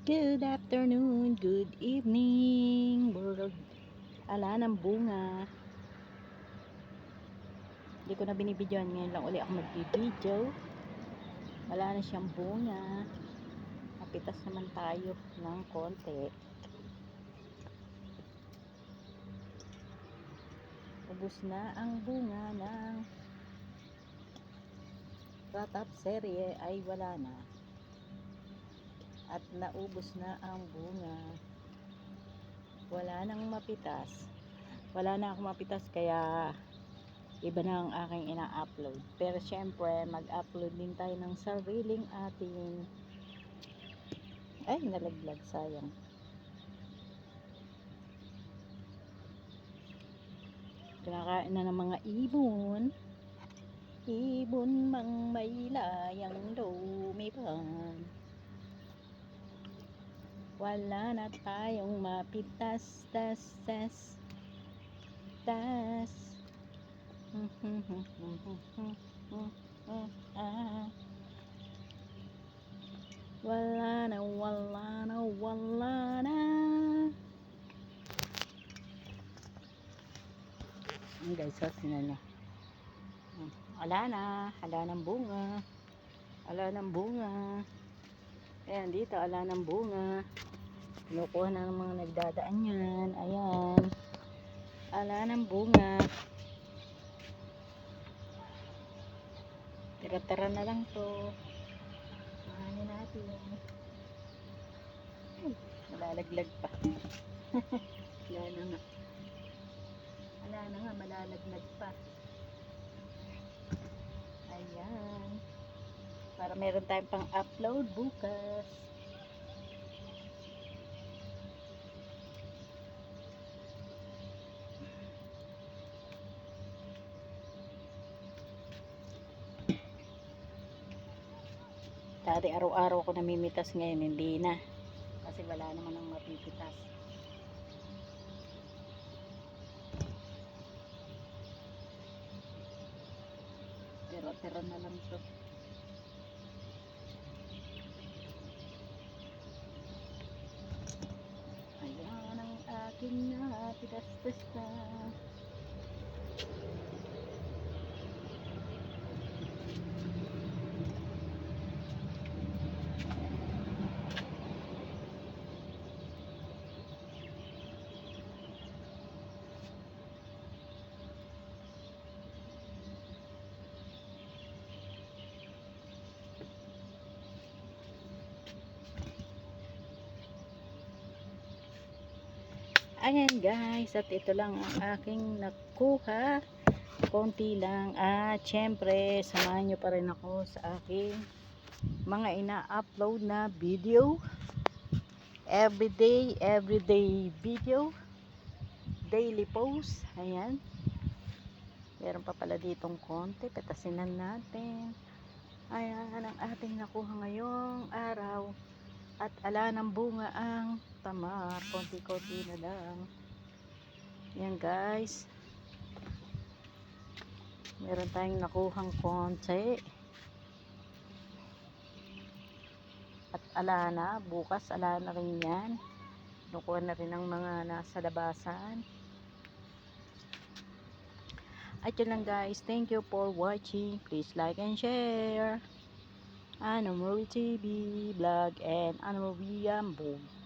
Good afternoon, good evening, world. Ala ng bunga. Hindi ko na binibidyoan ngayon lang uli ako magbibideo. Wala na siyang bunga. Mapitas naman tayo ng konti. Ubus na ang bunga ng Ratap serye ay wala na at naubos na ang bunga. Wala nang mapitas. Wala na akong mapitas kaya iba na ang aking ina-upload. Pero syempre mag-upload din tayo ng sariling ating ay nalaglag. Sayang. Kinakain na ng mga ibon. Ibon mang may layang lumipan wala na tayong mapitas tas tas tas wala na wala na wala na Ayan guys, so sinala. Wala na, wala ng bunga. Wala ng bunga. Ayan, dito, ala ng bunga. Kinukuha na ng mga nagdadaan yan. Ayan. Ala ng bunga. Tira-tira na lang to. Mahanin natin. Ay, malalaglag pa. Wala na nga. Wala na nga, malalaglag pa. Ayan para meron tayong pang upload bukas. Dati araw-araw ko namimitas ngayon hindi na. Kasi wala naman ang mapipitas. Pero tira na lang to Ayan ang aking napitastas na. Ayan guys, at ito lang ang aking nakuha. Konti lang. At syempre, samahan nyo pa rin ako sa aking mga ina-upload na video. Everyday, everyday video. Daily post. Ayan. Meron pa pala ditong konti. Petasinan natin. Ayan ang ating nakuha ngayong araw. At ala ng bunga ang tamar. Konti-konti na lang. Yan guys. Meron tayong nakuhang konti. At ala na. Bukas ala na rin yan. Nakuha na rin ang mga nasa labasan. At yun lang guys. Thank you for watching. Please like and share. Animal TV Vlog and Animal Boat.